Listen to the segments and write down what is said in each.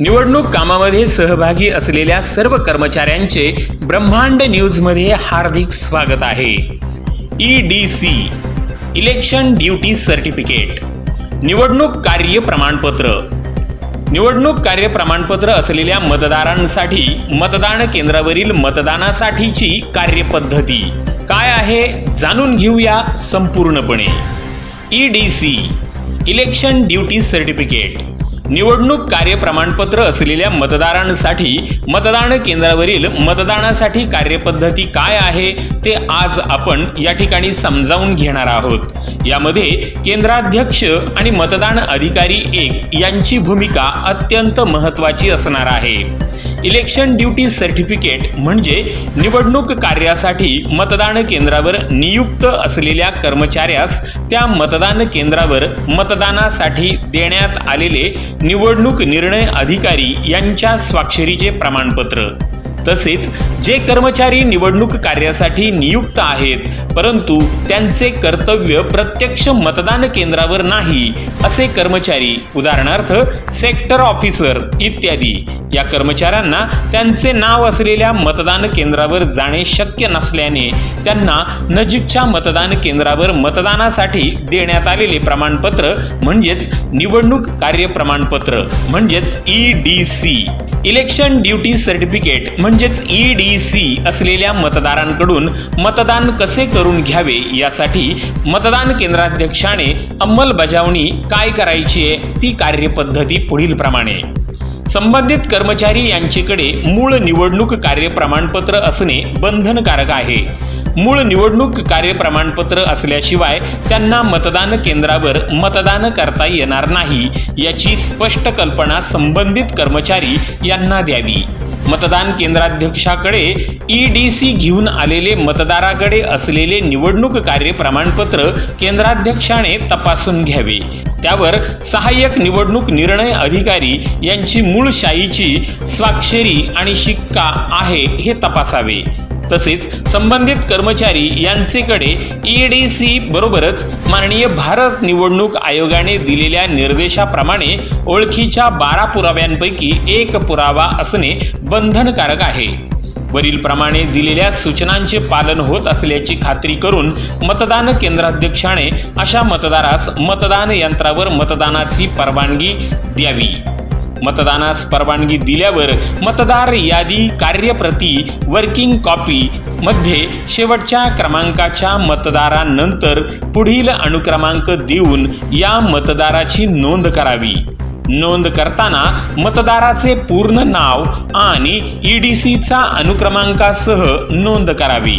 निवडणूक कामामध्ये सहभागी असलेल्या सर्व कर्मचाऱ्यांचे ब्रह्मांड न्यूजमध्ये हार्दिक स्वागत आहे. E D C election duty certificate निवडणूक कार्य प्रमाणपत्र. निवडणूक कार्य प्रमाणपत्र असलेल्या मतदारांसाठी मतदान केंद्रावरील मतदानासाठीची कार्यपद्धती काय आहे जाणून घेऊया संपूर्णपणे. E D C election duty certificate. निवडणूक कार्य प्रमाणपत्र असलेल्या मतदारांसाठी मतदान केंद्रावरील मतदानासाठी कार्यपद्धती काय आहे ते आज आपण या ठिकाणी समजावून घेणार आहोत. यामध्ये केंद्राध्यक्ष आणि मतदान अधिकारी एक यांची भूमिका अत्यंत महत्त्वाची असणार आहे. इलेक्शन ड्युटी सर्टिफिकेट म्हणजे निवडणूक कार्यासाठी मतदान केंद्रावर नियुक्त असलेल्या कर्मचाऱ्यास त्या मतदान केंद्रावर मतदानासाठी देण्यात आलेले निवडणूक निर्णय अधिकारी यांच्या स्वाक्षरीचे प्रमाणपत्र. तसेच जे कर्मचारी निवडणूक कार्यासाठी नियुक्त आहेत परंतु त्यांचे कर्तव्य प्रत्यक्ष मतदान केंद्रावर नाही असे कर्मचारी उदाहरणार्थ सेक्टर ऑफिसर इत्यादी या कर्मचाऱ्यांना त्यांचे नाव असलेल्या मतदान केंद्रावर जाणे शक्य नसल्याने त्यांना नजीकच्या मतदान केंद्रावर मतदानासाठी देण्यात आलेले प्रमाणपत्र म्हणजेच निवडणूक कार्य प्रमाणपत्र म्हणजेच E D C election duty certificate म्हणजेच ई डी सी असलेल्या मतदारांकडून मतदान कसे करून घ्यावे यासाठी मतदान केंद्राध्यक्षाने अंमलबजावणी काय करायची आहे ती कार्यपद्धती पुढील प्रमाणे. संबंधित कर्मचारी यांच्याकडे मूळ निवडणूक कार्य प्रमाणपत्र असणे बंधनकारक आहे. मूळ निवडणूक कार्य प्रमाणपत्र असल्याशिवाय त्यांना मतदान केंद्रावर मतदान करता येणार नाही याची स्पष्ट कल्पना संबंधित कर्मचारी यांना द्यावी. मतदान केंद्राध्यक्षाकडे ई डी सी घेऊन आलेले मतदाराकडे असलेले निवडणूक कार्य प्रमाणपत्र केंद्राध्यक्षाने तपासून घ्यावे. त्यावर सहाय्यक निवडणूक निर्णय अधिकारी यांची मूळ शाहीची स्वाक्षरी आणि शिक्का आहे हे तपासावे. तसेच संबंधित कर्मचारी यांचेकडे ई डी सी बरोबरच माननीय भारत निवडणूक आयोगाने दिलेल्या निर्देशाप्रमाणे ओळखीच्या बारा पुराव्यांपैकी एक पुरावा असणे बंधनकारक आहे. वरील प्रमाणे दिलेल्या सूचनांचे पालन होत असल्याची खात्री करून मतदान केंद्राध्यक्षाने अशा मतदारास मतदान यंत्रावर मतदानाची परवानगी द्यावी. मतदानास परवानगी दिल्यावर मतदार यादी कार्यप्रती वर्किंग कॉपी मध्ये शेवटच्या क्रमांकाच्या मतदारानंतर पुढील अनुक्रमांक देऊन या मतदाराची नोंद करावी. नोंद करताना मतदाराचे पूर्ण नाव आणि ई डी सीचा अनुक्रमांकासह नोंद करावी.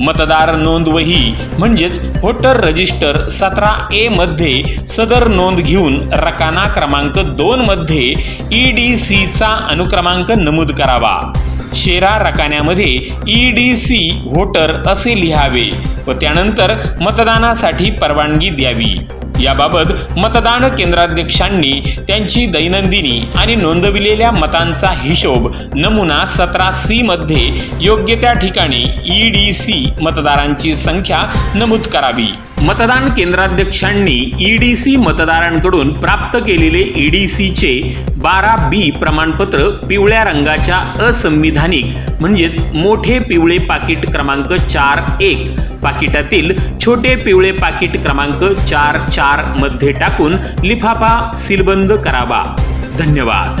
मतदार नोंद वही म्हणजेच व्होटर रजिस्टर सतरा ए मध्ये सदर नोंद घेऊन रकाना क्रमांक दोन मध्ये ई डी सीचा अनुक्रमांक नमूद करावा. शेरा रकान्यामध्ये ई डी सी व्होटर असे लिहावे व त्यानंतर मतदानासाठी परवानगी द्यावी. याबाबत मतदान केंद्राध्यक्षांनी त्यांची दैनंदिनी आणि नोंदविलेल्या मतांचा हिशोब नमुना सतरा सी मध्ये योग्य त्या ठिकाणी ई डी सी मतदारांची संख्या नमूद करावी. मतदान केंद्राध्यक्षांनी ई डी सी मतदारांकडून प्राप्त केलेले ई डी सीचे बारा बी प्रमाणपत्र पिवळ्या रंगाच्या असंविधानिक म्हणजेच मोठे पिवळे पाकिट क्रमांक चार एक. पाकिटातील छोटे पिवळे पाकिट क्रमांक चार चारमध्ये टाकून लिफाफा सीलबंद करावा. धन्यवाद.